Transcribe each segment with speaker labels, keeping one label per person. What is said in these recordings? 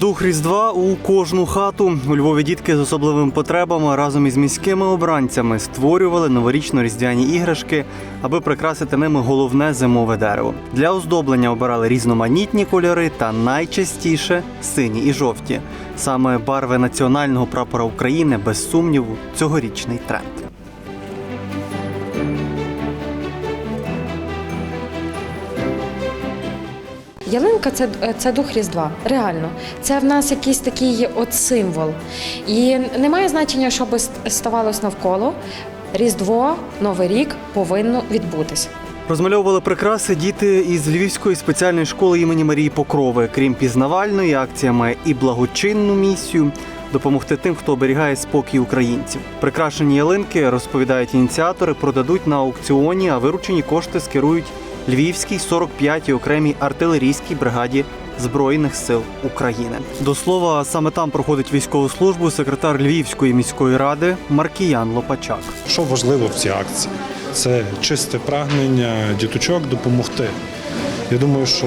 Speaker 1: Дух Різдва у кожну хату. У Львові дітки з особливими потребами разом із міськими обранцями створювали новорічно-різдвяні іграшки, аби прикрасити ними головне зимове дерево. Для оздоблення обирали різноманітні кольори та найчастіше сині і жовті. Саме барви національного прапора України без сумніву цьогорічний тренд.
Speaker 2: Ялинка це, це дух Різдва. Реально. Це в нас якийсь такий от символ. І немає значення, що би ст- ставалось навколо. Різдво, Новий рік повинно відбутися.
Speaker 1: Розмальовували прикраси діти із Львівської спеціальної школи імені Марії Покрови. Крім пізнавальної, акція має і благочинну місію допомогти тим, хто оберігає спокій українців. Прикрашені ялинки, розповідають ініціатори, продадуть на аукціоні, а виручені кошти скерують Львівській 45-й окремій артилерійській бригаді. Збройних сил України до слова, саме там проходить військову службу секретар Львівської міської ради Маркіян Лопачак.
Speaker 3: Що важливо в цій акції? Це чисте прагнення діточок допомогти. Я думаю, що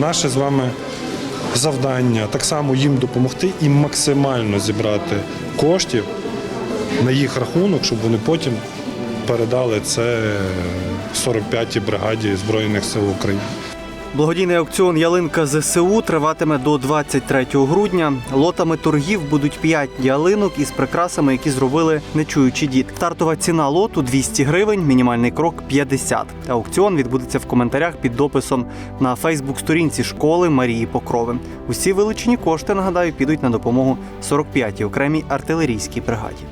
Speaker 3: наше з вами завдання так само їм допомогти і максимально зібрати коштів на їх рахунок, щоб вони потім передали це 45-й бригаді Збройних сил України.
Speaker 1: Благодійний аукціон Ялинка ЗСУ триватиме до 23 грудня. Лотами торгів будуть 5 ялинок із прикрасами, які зробили нечуючі діти. Стартова ціна лоту 200 гривень, мінімальний крок 50. Аукціон відбудеться в коментарях під дописом на Фейсбук-сторінці школи Марії Покрови. Усі вилучені кошти, нагадаю, підуть на допомогу 45-й окремій артилерійській бригаді.